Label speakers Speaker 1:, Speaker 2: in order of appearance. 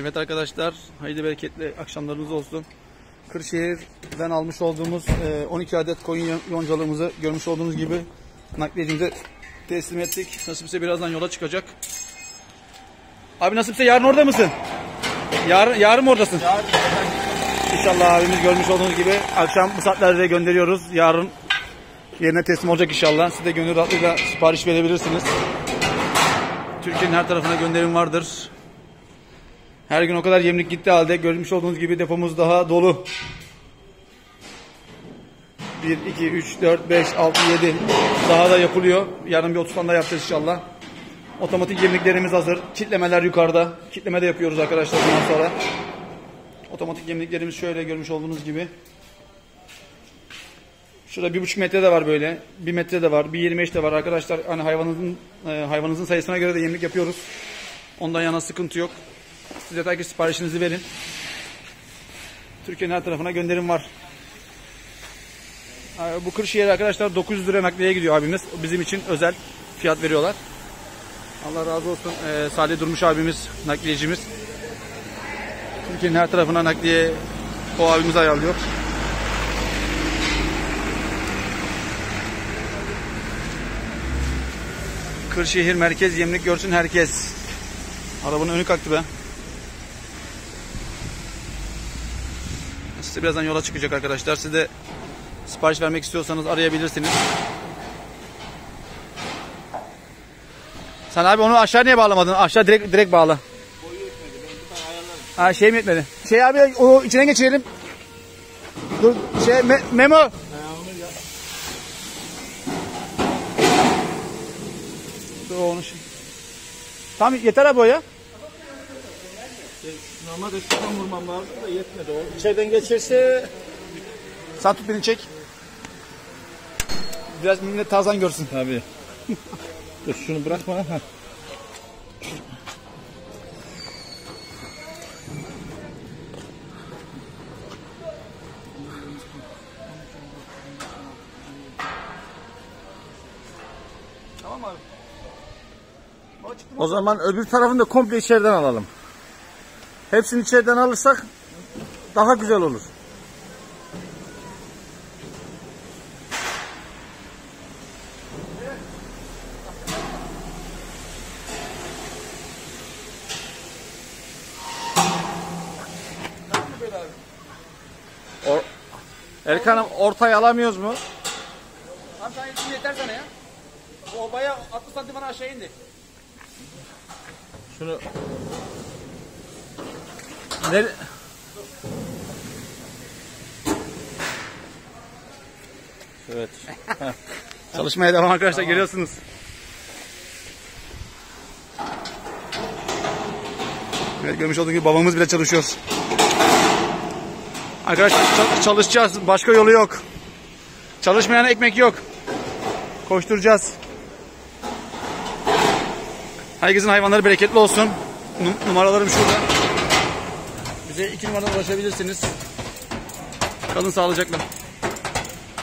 Speaker 1: Evet arkadaşlar, hayırlı bereketli akşamlarınız olsun. Kırşehir'den almış olduğumuz e, 12 adet koyun yoncalığımızı görmüş olduğunuz gibi nakliyecimize teslim ettik. Nasipse birazdan yola çıkacak. Abi nasipse yarın orada mısın? Yarın, yarın mı oradasın? İnşallah abimiz görmüş olduğunuz gibi akşam bu saatlerde gönderiyoruz. Yarın yerine teslim olacak inşallah. Siz de gönül rahatlığıyla sipariş verebilirsiniz. Türkiye'nin her tarafına gönderim vardır. Her gün o kadar yemlik gitti halde görmüş olduğunuz gibi depomuz daha dolu. 1, 2, 3, 4, 5, 6, 7 daha da yapılıyor. Yarın bir 30 tane daha yapacağız inşallah. Otomatik yemliklerimiz hazır. Kitlemeler yukarıda. Kitleme de yapıyoruz arkadaşlar bundan sonra. Otomatik yemliklerimiz şöyle görmüş olduğunuz gibi. Şurada bir buçuk metre de var böyle. Bir metre de var. Bir 25 de var arkadaşlar. Hani hayvanınızın e, hayvanınızın sayısına göre de yemlik yapıyoruz. Ondan yana sıkıntı yok. Siz yeter ki siparişinizi verin. Türkiye'nin her tarafına gönderim var. Ee, Bu Kırşehir arkadaşlar 900 lira nakliye gidiyor abimiz. Bizim için özel fiyat veriyorlar. Allah razı olsun. Ee, Salih Durmuş abimiz, nakliyecimiz. Türkiye'nin her tarafına nakliye o abimiz ayarlıyor. Kırşehir merkez yemlik görsün herkes. Arabanın önü kalktı be. Size birazdan yola çıkacak arkadaşlar. Siz de sipariş vermek istiyorsanız arayabilirsiniz. Sen abi onu aşağı niye bağlamadın? Aşağı direkt direkt bağla. Ha şey mi yetmedi? Şey abi o içine geçirelim. Dur şey me- memo. Dur onu şimdi. Tamam yeter abi o ya.
Speaker 2: Normalde şuradan vurmam lazım da yetmedi o. İçeriden geçirse
Speaker 1: Sen tut beni çek. Biraz millet tazan görsün.
Speaker 2: Tabii. Dur şunu bırakma. Ha.
Speaker 1: Tamam abi.
Speaker 2: O zaman öbür tarafını da komple içeriden alalım. Hepsini içeriden alırsak daha güzel olur. Or Erkan'ım ortaya alamıyoruz mu?
Speaker 1: Tamam sen için yeter sana ya. O bayağı 60 santim bana aşağı indi.
Speaker 2: Şunu Nere... Evet.
Speaker 1: Çalışmaya devam arkadaşlar görüyorsunuz. Evet görmüş olduğunuz gibi babamız bile çalışıyor. Arkadaşlar çal- çalışacağız. Başka yolu yok. Çalışmayan ekmek yok. Koşturacağız. Herkesin hayvanları bereketli olsun. Num- numaralarım şurada. Bize iki numaradan ulaşabilirsiniz. Kalın sağlıcakla.